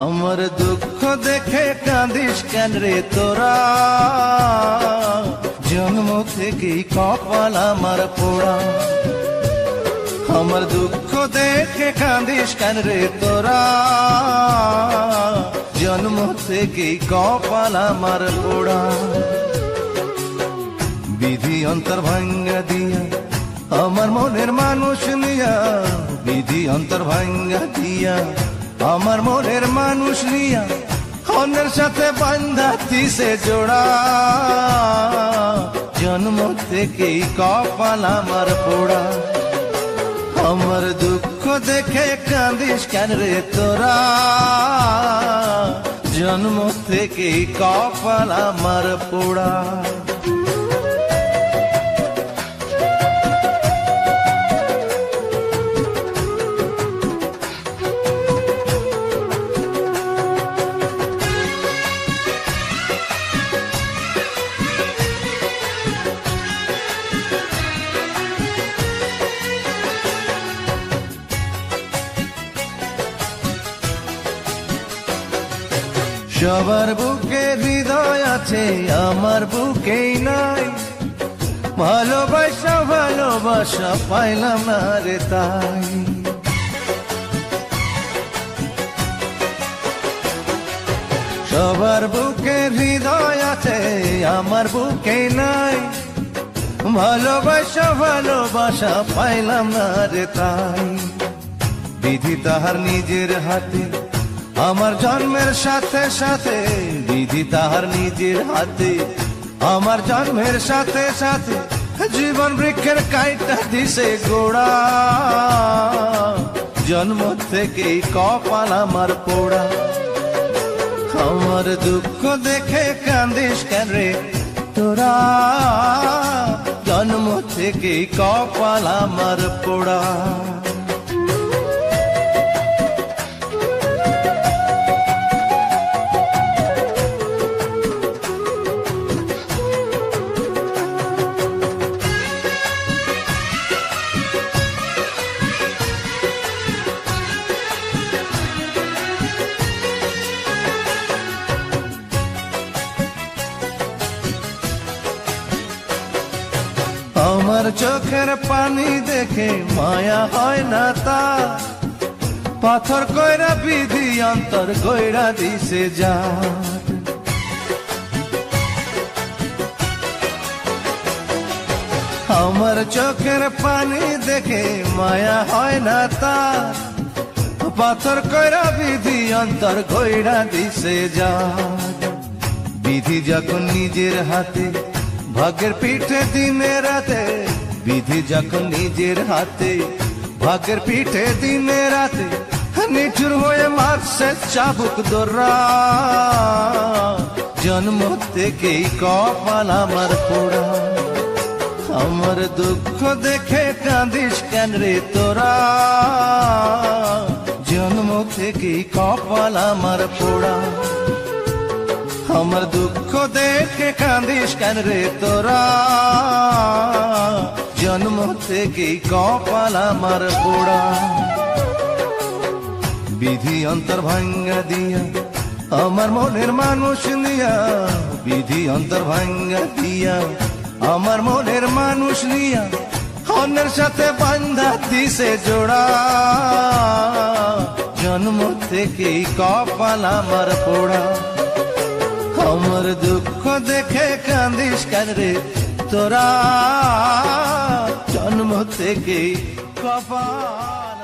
আমার দুঃখ দেখে কাঁদিস কেন রে তোরা জন্ম থেকেই কপাল আমার পোড়া আমার দুঃখ দেখে কাঁদিস কেন রে তোরা জন্ম থেকেই কপাল আমার পোড়া বিধি অন্তর ভাঙ্গা দিয়া আমার মনের মানুষ নিয়া বিধি অন্তর ভাঙ্গা দিয়া আমার মনের মানুষ নিয়া অন্যের সাথে বান্ধা তিসে জোড়া। জন্ম থেকেই কপাল আমার পোড়া। আমার দুঃখ দেখে কাঁদিস কেন রে তোরা? জন্ম থেকেই কপাল আমার পোড়া। সবার বুকে হৃদয় আছে, আমার বুকেই নাই। ভালোবাসা ভালোবাসা পাইলাম না রে তাই। সবার বুকে হৃদয় আছে, আমার বুকে নাই। ভালোবাসা ভালোবাসা পাইলাম না রে তাই। বিধি তাহার নিজের হাতে আমার জন্মের সাথে সাথে বিধি তাহার নিজের হাতে। আমার জন্মের সাথে সাথে, জীবন বৃক্ষের কাইটা দিছে গোড়া। জন্ম থেকেই কপাল আমার পোড়া। আমার দুঃখ দেখে কান্দিস কেন রে তোরা? জন্ম থেকেই কপাল আমার পোড়া। আমার চোখের পানি দেখে মায়া হয় না তা। পাথর কইরা বিধি, অন্তর কইরা দিছে যা। আমার চোখের পানি দেখে মায়া হয় না তা। পাথর কইরা বিধি, অন্তর কইরা দিছে যা। বিধি যখন নিজের হাতে ভাগ্যের পিঠে দিনে রাতে, বিধি যখন নিজের হাতে ভাগ্যের পিঠে দিনে রাতে, নিঠুর হয়ে মারছে চাবুক দোরা জন্ম থেকেই কপাল আমার পোড়া। আমার দুঃখ দেখে কাঁদিস কেন রে তোরা? জন্ম থেকেই কপাল আমার পোড়া। আমার দুঃখ দেখে কাঁদিস কেন রে তোরা? জন্ম থেকেই কপাল আমার পোড়া। বিধি অন্তর ভাঙ্গা দিয়া, আমার মনের মানুষ নিয়া। বিধি অন্তর ভাঙ্গা দিয়া, আমার মনের মানুষ নিয়া। অন্যের সাথে বান্ধা দিছে জোড়া। জন্ম থেকেই কপাল আমার পোড়া। আমার দুঃখ দেখে কান্দিস কেন রে তোরা জন্ম থেকেই কপাল